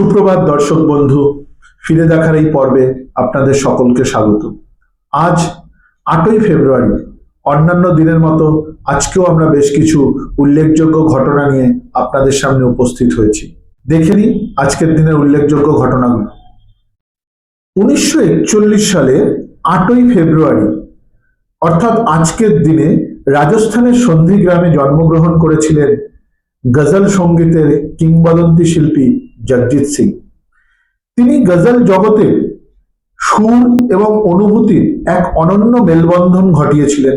সুপ্রভাত দর্শক বন্ধু, ফিরে দেখার এই পর্বে আপনাদের সকলকে স্বাগত। আজ আটই ফেব্রুয়ারি, অন্যান্য দিনের মতো আজকেও আমরা বেশ কিছু উল্লেখযোগ্য ঘটনা নিয়ে আপনাদের সামনে উপস্থিত হয়েছি। দেখে নিই আজকের দিনের উল্লেখযোগ্য ঘটনাগুলো। উনিশশো একচল্লিশ সালে আটই ফেব্রুয়ারি, অর্থাৎ আজকের দিনে রাজস্থানের সন্ধি গ্রামে জন্মগ্রহণ করেছিলেন গজল সঙ্গীতের কিংবদন্তি শিল্পী জগজিৎ সিং। তিনি গজল জগতে সুর এবং অনুভূতির এক অনন্য মেলবন্ধন ঘটিয়েছিলেন।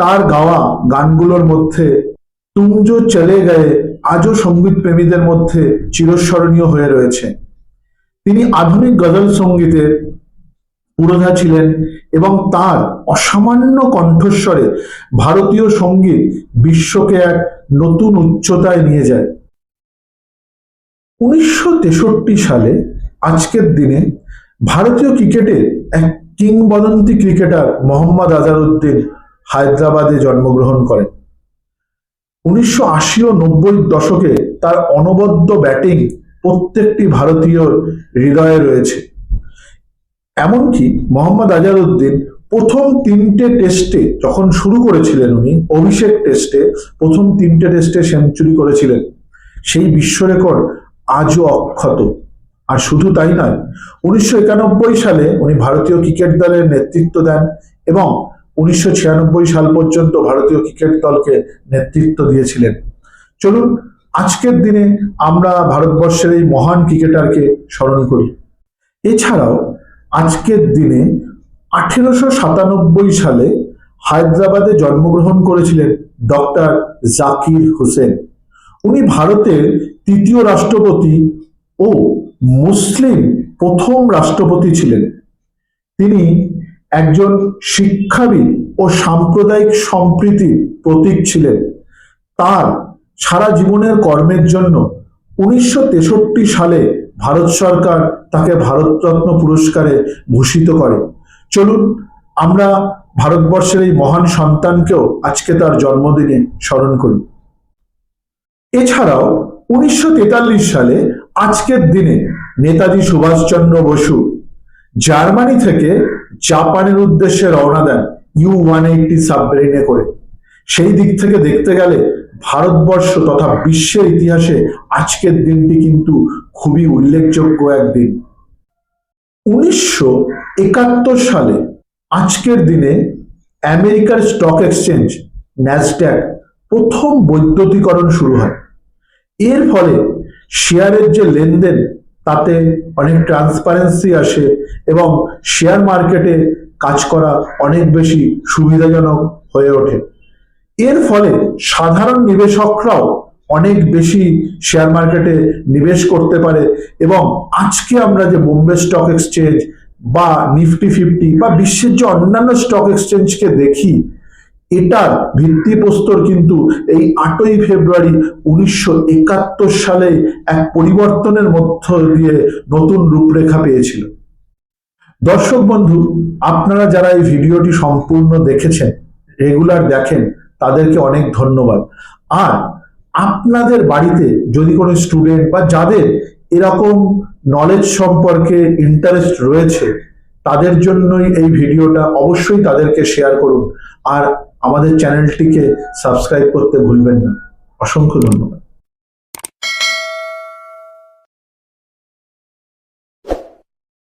তার গাওয়া গানগুলোর মধ্যে তুম জো চলে গয়ে আজও সংগীত প্রেমীদের মধ্যে চিরস্মরণীয় হয়ে রয়েছে। তিনি আধুনিক গজল সঙ্গীতের পুরোধা ছিলেন এবং তার অসামান্য কণ্ঠস্বরে ভারতীয় সংগীত বিশ্বকে এক নতুন উচ্চতায় নিয়ে যায়। উনিশশো তেষট্টি সালে আজকের দিনে ভারতীয় ক্রিকেটের এক কিংবদন্তি ক্রিকেটার মোহাম্মদ আজারউদ্দিন হায়দ্রাবাদে জন্মগ্রহণ করেন। উনিশশো আশি ও নব্বই দশকে তার অনবদ্য ব্যাটিং প্রত্যেকটি ভারতীয় হৃদয়ে রয়েছে। এমনকি মোহাম্মদ আজারউদ্দিন প্রথম তিনটে টেস্টে যখন শুরু করেছিলেন উনি, অভিষেক টেস্টে প্রথম তিনটে টেস্টে সেঞ্চুরি করেছিলেন। সেই বিশ্ব রেকর্ড আজও অক্ষত। আর শুধু তাই নয়, উনিশশো সালে উনি ভারতীয় ক্রিকেট দলের নেতৃত্ব দেন এবং উনিশশো ছিয়ানব্বই সাল পর্যন্ত ভারতীয় ক্রিকেট দলকে নেতৃত্ব দিয়েছিলেন। চলুন, আজকের দিনে আমরা ভারতবর্ষের এই মহান ক্রিকেটারকে স্মরণ করি। এছাড়াও, আজকের দিনে আঠেরোশো সাতানব্বই সালে হায়দ্রাবাদে জন্মগ্রহণ করেছিলেন ডক্টর জাকির হোসেন। উনি ভারতের তৃতীয় রাষ্ট্রপতি ও মুসলিম প্রথম রাষ্ট্রপতি ছিলেন। তিনি একজন শিক্ষাবিদ ও সাম্প্রদায়িক সম্প্রীতির প্রতীক ছিলেন। তার সারা জীবনের কর্মের জন্য উনিশশো তেষট্টি সালে ভারত সরকার তাকে ভারতরত্ন পুরস্কারে ভূষিত করে। চলুন, আমরা ভারতবর্ষের এই মহান সন্তানকেও আজকে তার জন্মদিনে স্মরণ করি। এছাড়াও উনিশশো তেতাল্লিশ সালে আজকের দিনে নেতাজি সুভাষচন্দ্র বসু জার্মানি থেকে জাপানের উদ্দেশ্যে রওনা দেন ইউ ওয়ান এইটটি সাবমেরিনে করে। সেই দিক থেকে দেখতে গেলে ভারতবর্ষ তথা বিশ্বের ইতিহাসে আজকের দিনটি কিন্তু খুবই উল্লেখযোগ্য একদিন। উনিশশো একাত্তর সালে আজকের দিনে আমেরিকার স্টক এক্সচেঞ্জ, ন্যাসড্যাক প্রথম বৈদ্যুতিকরণ শুরু হয়। এর ফলে শেয়ারের যে লেনদেন, তাতে অনেক ট্রান্সপারেন্সি আসে এবং শেয়ার মার্কেটে কাজ করা অনেক বেশি সুবিধাজনক হয়ে ওঠে। এর ফলে সাধারণ নিবেশকরাও অনেক বেশি শেয়ার মার্কেটে নিবেশ করতে পারে এবং আজকে আমরা যে বোম্বে স্টক এক্সচেঞ্জ বা নিফটি ফিফটি বা বিশ্বের যে অন্যান্য স্টক এক্সচেঞ্জকে দেখি এটার ভিত্তিপ্রস্তর কিন্তু এই আটই ফেব্রুয়ারি উনিশশো একাত্তর সালে এক পরিবর্তনের মধ্য দিয়ে নতুন রূপরেখা পেয়েছিল। দর্শক বন্ধু, আপনারা যারা এই ভিডিওটি সম্পূর্ণ দেখেছেন, রেগুলার দেখেন, তাদেরকে অনেক ধন্যবাদ। আর আপনাদের বাড়িতে যদি কোনো স্টুডেন্ট বা যাদের এরকম নলেজ সম্পর্কে ইন্টারেস্ট রয়েছে তাদের জন্যই এই ভিডিওটা অবশ্যই তাদেরকে শেয়ার করুন। আর আমাদের চ্যানেলটিকে সাবস্ক্রাইব করতে ভুলবেন না। অসংখ্য ধন্যবাদ।